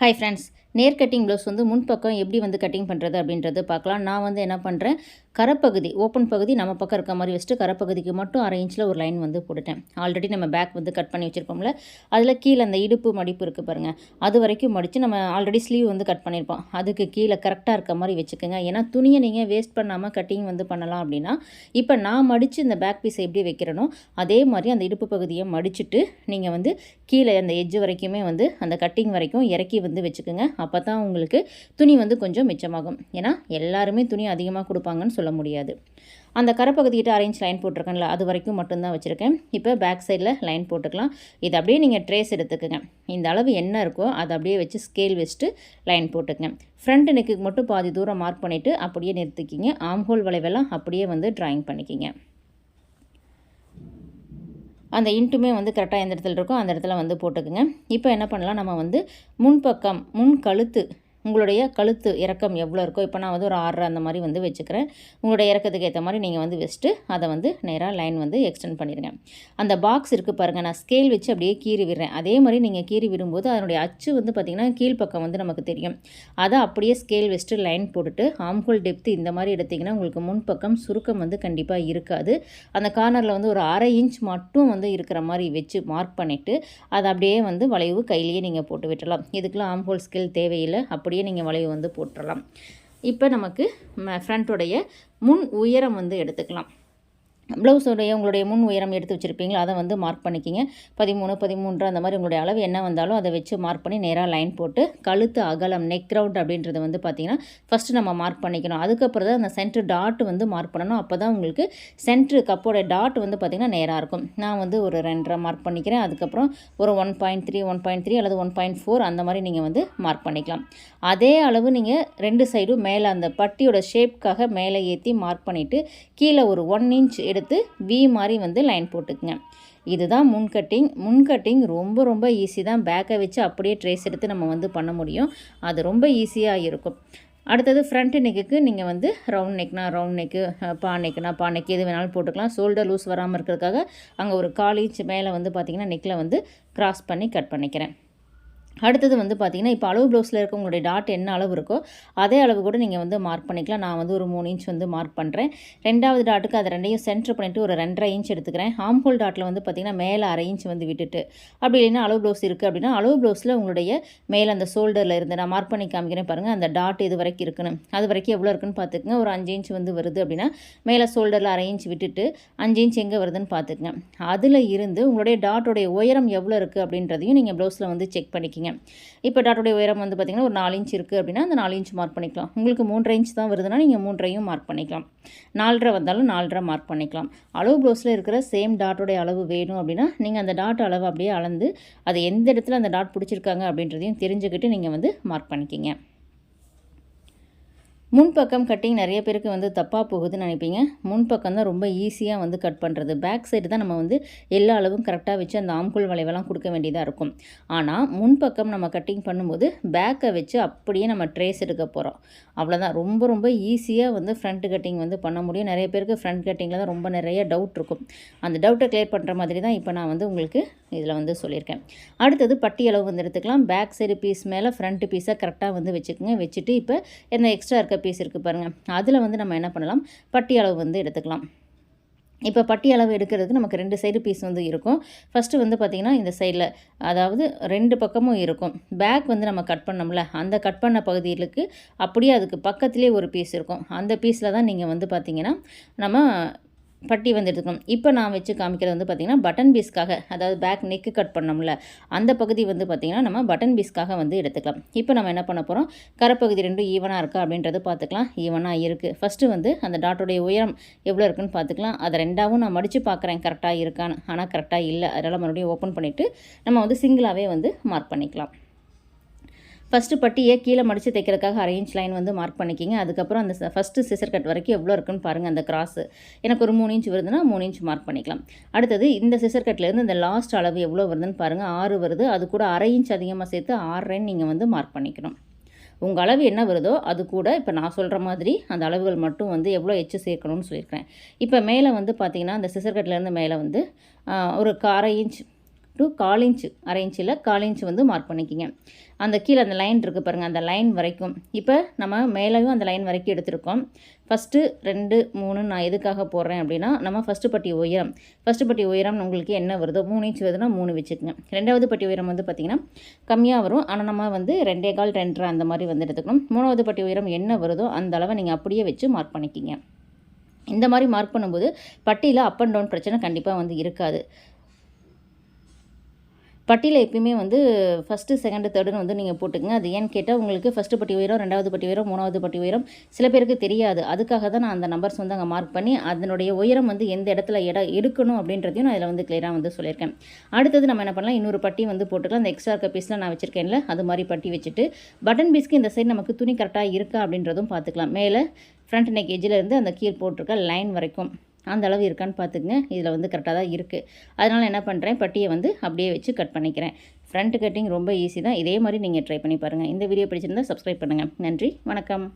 Hi friends நேர் cutting blouse வந்து முன்பக்கம் எப்படி வந்து கட்டிங் பண்ணுறது அப்படின்றது பார்க்கலாம். நான் வந்து என்ன பண்ணுறேன் கரப்பகுதி ஓப்பன் பகுதி நம்ம பக்கம் இருக்க மாதிரி வச்சுட்டு கரப்பகுதிக்கு மட்டும் அரை இன்ச்சில் ஒரு லைன் வந்து போட்டுட்டேன். ஆல்ரெடி நம்ம பேக் வந்து கட் பண்ணி வச்சுருப்போம்ல அதில் கீழே அந்த இடுப்பு மடிப்பு இருக்குது பாருங்கள் அது வரைக்கும் மடித்து நம்ம ஆல்ரெடி ஸ்லீவ் வந்து கட் பண்ணியிருப்போம் அதுக்கு கீழே கரெக்டாக இருக்க மாதிரி வச்சுக்கோங்க. ஏன்னா துணியை நீங்கள் வேஸ்ட் பண்ணாமல் கட்டிங் வந்து பண்ணலாம் அப்படின்னா இப்போ நான் மடித்து இந்த பேக் பீஸை எப்படி வைக்கிறேனோ அதே மாதிரி அந்த இடுப்பு பகுதியை மடிச்சுட்டு நீங்கள் வந்து கீழே அந்த எஜ்ஜு வரைக்குமே வந்து அந்த கட்டிங் வரைக்கும் இறக்கி வந்து வச்சுக்கோங்க. அப்போ தான் உங்களுக்கு துணி வந்து கொஞ்சம் மிச்சமாகும். ஏன்னா எல்லாருமே துணி அதிகமாக கொடுப்பாங்கன்னு சொல்ல முடியாது. அந்த கரைப்பகுதிக்கிட்ட அரேஞ்ச் லைன் போட்டிருக்கேன்ல அது வரைக்கும் மட்டும்தான் வச்சுருக்கேன். இப்போ பேக் சைடில் லைன் போட்டுக்கலாம். இது அப்படியே நீங்கள் ட்ரேஸ் எடுத்துக்கோங்க. இந்த அளவு என்ன இருக்கோ அதை அப்படியே வச்சு ஸ்கேல் வச்சுட்டு லைன் போட்டுக்கங்க. ஃப்ரண்ட் நெக்குக்கு மட்டும் பாதி தூரம் மார்க் பண்ணிவிட்டு அப்படியே நிறுத்திக்கிங்க. ஆம்ஹோல் வளைவெல்லாம் அப்படியே வந்து ட்ராயிங் பண்ணிக்கிங்க. அந்த இன்ட்டுமே வந்து கரெக்டாக எந்த இடத்துல இருக்கோ அந்த இடத்துல வந்து போட்டுக்குங்க. இப்போ என்ன பண்ணலாம்? நம்ம வந்து முன்பக்கம் முன் கழுத்து உங்களுடைய கழுத்து இறக்கம் எவ்வளோ இருக்கோ இப்போ நான் வந்து ஒரு ஆறரை அந்த மாதிரி வந்து வச்சுக்கிறேன். உங்களுடைய இறக்கத்துக்கு ஏற்ற மாதிரி நீங்கள் வந்து வச்சுட்டு அதை வந்து நேராக லைன் வந்து எக்ஸ்டெண்ட் பண்ணிடுங்க. அந்த பாக்ஸ் இருக்குது பாருங்கள் நான் ஸ்கேல் வச்சு அப்படியே கீறி விடுறேன். அதே மாதிரி நீங்கள் கீறி விடும்போது அதனுடைய அச்சு வந்து பார்த்திங்கன்னா கீழ்ப்பக்கம் வந்து நமக்கு தெரியும். அதை அப்படியே ஸ்கேல் வச்சுட்டு லைன் போட்டுட்டு ஆம்ஹோல் டெப்த்து இந்த மாதிரி எடுத்திங்கன்னா உங்களுக்கு முன்பக்கம் சுருக்கம் வந்து கண்டிப்பாக இருக்காது. அந்த கார்னரில் வந்து ஒரு அரை இன்ச் மட்டும் வந்து இருக்கிற மாதிரி வச்சு மார்க் பண்ணிவிட்டு அதை அப்படியே வந்து வளைவு கையிலேயே நீங்கள் போட்டு விட்டுறலாம் இதுக்கெலாம் ஆம்ஹோல் ஸ்கேல் தேவையில்லை. அப்படியே நீங்கள் வளைவு வந்து போட்டுடலாம் இப்போ நமக்கு ஃப்ரண்ட்டுடைய முன் உயரம் வந்து எடுத்துக்கலாம். ப்ளவுஸுடைய உங்களுடைய முன் உயரம் எடுத்து வச்சுருப்பீங்களோ? அதை வந்து மார்க் பண்ணிக்கிங்க. பதிமூணு பதிமூன்று அந்த மாதிரி உங்களுடைய அளவு என்ன வந்தாலும் அதை வச்சு மார்க் பண்ணி நேராக லைன் போட்டு கழுத்து அகலம் நெக் ரவுண்ட் அப்படின்றது வந்து பார்த்திங்கன்னா ஃபஸ்ட்டு நம்ம மார்க் பண்ணிக்கணும். அதுக்கப்புறம் தான் அந்த சென்ட்ரு டாட் வந்து மார்க் பண்ணணும். அப்போ தான் உங்களுக்கு சென்ட்ரு கப்போட டாட் வந்து பார்த்திங்கன்னா நேராக இருக்கும். நான் வந்து ஒரு ரெண்டரை மார்க் பண்ணிக்கிறேன். அதுக்கப்புறம் ஒரு one point three one point three அல்லது ஒன் பாயிண்ட் ஃபோர் அந்த மாதிரி நீங்கள் வந்து மார்க் பண்ணிக்கலாம். அதே அளவு நீங்கள் ரெண்டு சைடும் மேலே அந்த பட்டியோட ஷேப்க்காக மேலே ஏற்றி மார்க் பண்ணிவிட்டு கீழே ஒரு ஒன் இன்ச் எடுத்து வி மாதிரி வந்து லைன் போட்டுக்குங்க. இதுதான் முன் கட்டிங் முன் கட்டிங் ரொம்ப ரொம்ப ஈஸி தான். பேக்கை வச்சு அப்படியே ட்ரேஸ் எடுத்து நம்ம வந்து பண்ண முடியும். அது ரொம்ப ஈஸியாக இருக்கும். அடுத்தது ஃப்ரண்ட் நெக்குக்கு நீங்கள் வந்து ரவுண்ட் நெக்னா ரவுண்ட் நெக்கு பா நெக்னா பா நெக் எது வேணாலும் போட்டுக்கலாம். ஷோல்டர் லூஸ் வராமல் இருக்கிறதுக்காக அங்கே ஒரு கால் இன்ச் மேலே வந்து பார்த்திங்கன்னா நெக்கில் வந்து க்ராஸ் பண்ணி கட் பண்ணிக்கிறேன். அடுத்தது வந்து பார்த்திங்கன்னா இப்போ அளவு ப்ளவுஸில் இருக்க உங்களுடைய டாட் என்ன அளவு இருக்கோ அதே அளவு கூட நீங்கள் வந்து மார்க் பண்ணிக்கலாம். நான் வந்து ஒரு மூணு இன்ச் வந்து மார்க் பண்ணுறேன் ரெண்டாவது டாட்டுக்கு அதை ரெண்டையும் சென்டர் பண்ணிவிட்டு ஒரு ரெண்டரை இன்ச் எடுத்துக்கிறேன். ஹாம் ஹோல் டாட்டில் வந்து பார்த்திங்கன்னா மேலே அரை இன்ச் வந்து விட்டுட்டு அப்படி இல்லைன்னா அளவு ப்ளவுஸ் இருக்குது அப்படின்னா அளவு ப்ளவுஸில் உங்களுடைய மேலே அந்த ஷோல்டரில் இருந்து நான் மார்க் பண்ணி காமிக்கிறேன் பாருங்கள் அந்த டாட் இது வரைக்கும் இருக்கணும் அது வரைக்கும் எவ்வளோ இருக்குன்னு பார்த்துக்குங்க ஒரு அஞ்சு இன்ச் வந்து வருது அப்படின்னா மேலே ஷோல்டரில் அரை இன்ச் விட்டுட்டு அஞ்சு இன்ச் எங்கே வருதுன்னு பார்த்துக்குங்க அதில் இருந்து உங்களுடைய டாட்டோடைய உயரம் எவ்வளோ இருக்குது அப்படின்றதையும் நீங்கள் ப்ளவுஸில் வந்து செக் பண்ணிக்கிங்க. இப்போ டாட்டோடைய உயரம் வந்து பார்த்திங்கன்னா ஒரு நாலு இன்ச் இருக்குது அப்படின்னா அந்த நாலு இன்ச் மார்க் பண்ணிக்கலாம். உங்களுக்கு மூன்றரை இன்ச் தான் வருதுன்னா நீங்கள் மூன்றையும் மார்க் பண்ணிக்கலாம். நாலரை வந்தாலும் நாலரை மார்க் பண்ணிக்கலாம். அளவு ப்ளவுஸில் இருக்கிற சேம் டாட்டோடைய அளவு வேணும் அப்படின்னா நீங்கள் அந்த டாட் அளவு அப்படியே அளந்து அது எந்த இடத்துல அந்த டாட் பிடிச்சிருக்காங்க அப்படின்றதையும் தெரிஞ்சுக்கிட்டு நீங்கள் வந்து மார்க் பண்ணிக்கிங்க. முன்பக்கம் கட்டிங் நிறைய பேருக்கு வந்து தப்பாக போகுதுன்னு நினைப்பீங்க. முன்பக்கம் தான் ரொம்ப ஈஸியாக வந்து கட் பண்ணுறது பேக் சைடு தான் நம்ம வந்து எல்லா அளவும் கரெக்டாக வச்சு அந்த ஆம்குள் வளைவெல்லாம் கொடுக்க வேண்டியதாக இருக்கும். ஆனால் முன்பக்கம் நம்ம கட்டிங் பண்ணும்போது பேக்கை வச்சு அப்படியே நம்ம ட்ரேஸ் எடுக்க போகிறோம் அவ்வளோதான் ரொம்ப ரொம்ப ஈஸியாக வந்து ஃப்ரண்ட் கட்டிங் வந்து பண்ண முடியும். நிறைய பேருக்கு ஃப்ரண்ட் கட்டிங்கில் தான் ரொம்ப நிறைய டவுட் இருக்கும். அந்த டவுட்டை கிளியர் பண்ணுற மாதிரி தான் இப்போ நான் வந்து உங்களுக்கு இதில் வந்து சொல்லியிருக்கேன். அடுத்தது பட்டி அளவு வந்து எடுத்துக்கலாம். பேக் சைடு பீஸ் மேலே ஃப்ரண்ட் பீஸை கரெக்டாக வந்து வச்சுக்கோங்க. வச்சுட்டு இப்போ என்ன எக்ஸ்ட்ரா இருக்க பீஸ் இருக்குது பாருங்கள் அதில் வந்து நம்ம என்ன பண்ணலாம்? பட்டி அளவு வந்து எடுத்துக்கலாம். இப்போ பட்டி அளவு எடுக்கிறதுக்கு நமக்கு ரெண்டு சைடு பீஸ் வந்து இருக்கும். ஃபஸ்ட்டு வந்து பார்த்திங்கன்னா இந்த சைடில் அதாவது ரெண்டு பக்கமும் இருக்கும். பேக் வந்து நம்ம கட் பண்ணோம்ல அந்த கட் பண்ண பகுதிகளுக்கு அப்படியே அதுக்கு பக்கத்துலேயே ஒரு பீஸ் இருக்கும். அந்த பீஸில் தான் நீங்கள் வந்து பார்த்திங்கன்னா நம்ம பட்டி வந்து எடுத்துக்கணும் இப்போ நான் வச்சு காமிக்கிறது வந்து பார்த்திங்கன்னா பட்டன் பீஸ்க்காக அதாவது பேக் நெக்கு கட் பண்ணோம்ல அந்த பகுதி வந்து பார்த்திங்கன்னா நம்ம பட்டன் பீஸ்க்காக வந்து எடுத்துக்கலாம். இப்போ நம்ம என்ன பண்ண போகிறோம் கரப்பகுதி ரெண்டும் ஈவனாக இருக்கா அப்படின்றத பார்த்துக்கலாம் ஈவனாக இருக்குது ஃபஸ்ட்டு வந்து அந்த டாட்டோடைய உயரம் எவ்வளோ இருக்குன்னு பார்த்துக்கலாம் அதை ரெண்டாவும் நான் மடித்து பார்க்குறேன் கரெக்டாக இருக்கான்னு. ஆனால் கரெக்டாக இல்லை. அதனால் மறுபடியும் ஓப்பன் பண்ணிவிட்டு நம்ம வந்து சிங்கிளாகவே வந்து மார்க் பண்ணிக்கலாம். ஃபஸ்ட்டு பட்டியை கீழே மடித்து தைக்கிறதுக்காக அரை இன்ச் லைன் வந்து மார்க் பண்ணிக்கிங்க. அதுக்கப்புறம் அந்த ஃபஸ்ட்டு சிசர் கட் வரைக்கும் எவ்வளோ இருக்குன்னு பாருங்கள் அந்த கிராஸு எனக்கு ஒரு மூணு இன்ச் வருதுன்னா மூணு இன்ச் மார்க் பண்ணிக்கலாம். அடுத்தது இந்த சிசர் கட்லேருந்து இந்த லாஸ்ட் அளவு எவ்வளோ வருதுன்னு பாருங்கள் ஆறு வருது. அது கூட அரை இன்ச் அதிகமாக சேர்த்து ஆறரைன்னு நீங்கள் வந்து மார்க் பண்ணிக்கணும். உங்கள் அளவு என்ன வருதோ அது கூட இப்போ நான் சொல்கிற மாதிரி அந்த அளவுகள் மட்டும் வந்து எவ்வளோ எச்சு சேர்க்கணும்னு சொல்லியிருக்கிறேன். இப்போ மேலே வந்து பார்த்திங்கன்னா அந்த சிசர் கட்லேருந்து மேலே வந்து ஒரு அரை இன்ச் டு கால் இன்ச் அரை இன்ச்சில் கால் இன்ச் வந்து மார்க் பண்ணிக்கிங்க. அந்த கீழே அந்த லைன் இருக்குது பாருங்கள் அந்த லைன் வரைக்கும். இப்போ நம்ம மேலேயும் அந்த லைன் வரைக்கும் எடுத்திருக்கோம். ஃபஸ்ட்டு ரெண்டு மூணு நான் எதுக்காக போடுறேன் அப்படின்னா நம்ம ஃபஸ்ட்டு பட்டி உயரம். ஃபஸ்ட்டு பட்டி உயரம் உங்களுக்கு என்ன வருதோ மூணு இன்ச் வருதுன்னா மூணு வச்சுக்கோங்க. ரெண்டாவது பட்டி உயரம் வந்து பார்த்திங்கன்னா கம்மியாக வரும். ஆனால் நம்ம வந்து ரெண்டே கால் ரெண்டரை அந்த மாதிரி வந்து எடுத்துக்கணும். மூணாவது பட்டி உயரம் என்ன வருதோ அந்த அளவை நீங்கள் அப்படியே வச்சு மார்க் பண்ணிக்கிங்க. இந்த மாதிரி மார்க் பண்ணும்போது பட்டியில் அப் அண்ட் டவுன் பிரச்சனை கண்டிப்பாக வந்து இருக்காது. பட்டியில் எப்பயுமே வந்து ஃபஸ்ட்டு செகண்டு தேர்டுன்னு வந்து நீங்கள் போட்டுக்கங்க. அது ஏன்னு கேட்டால் உங்களுக்கு ஃபஸ்ட்டு பட்டி உயரம் ரெண்டாவது பட்டி உயரம் மூணாவது பட்டி உயரம் சில பேருக்கு தெரியாது. அதுக்காக தான் நான் அந்த நம்பர்ஸ் வந்து அங்கே மார்க் பண்ணி அதனுடைய உயரம் வந்து எந்த இடத்துல இடம் எடுக்கணும் அப்படின்றதையும் நான் இதில் வந்து கிளியராக வந்து சொல்லியிருக்கேன். அடுத்தது நம்ம என்ன பண்ணலாம்? இன்னொரு பட்டி வந்து போட்டுக்கலாம். அந்த எக்ஸ்ட்ரா இருக்க நான் வச்சுருக்கேன்ல அது மாதிரி பட்டி வச்சுட்டு பட்டன் பீஸ்க்கு இந்த சைடு நமக்கு துணி கரெக்டாக இருக்கா அப்படின்றதும் பார்த்துக்கலாம். மேலே ஃப்ரண்ட் நெக் எஜ்ஜில் இருந்து அந்த கீழ் போட்டிருக்க லைன் வரைக்கும். அந்த அளவு இருக்கான்னு பார்த்துக்குங்க. இதில் வந்து கரெக்டாக தான் இருக்குது அதனால் என்ன பண்ணுறேன் பட்டியை வந்து அப்படியே வச்சு கட் பண்ணிக்கிறேன். ஃப்ரண்ட் கட்டிங் ரொம்ப ஈஸி தான். இதே மாதிரி நீங்கள் ட்ரை பண்ணி பாருங்கள் இந்த வீடியோ பிடிச்சிருந்தால் சப்ஸ்கிரைப் பண்ணுங்கள் நன்றி. வணக்கம்.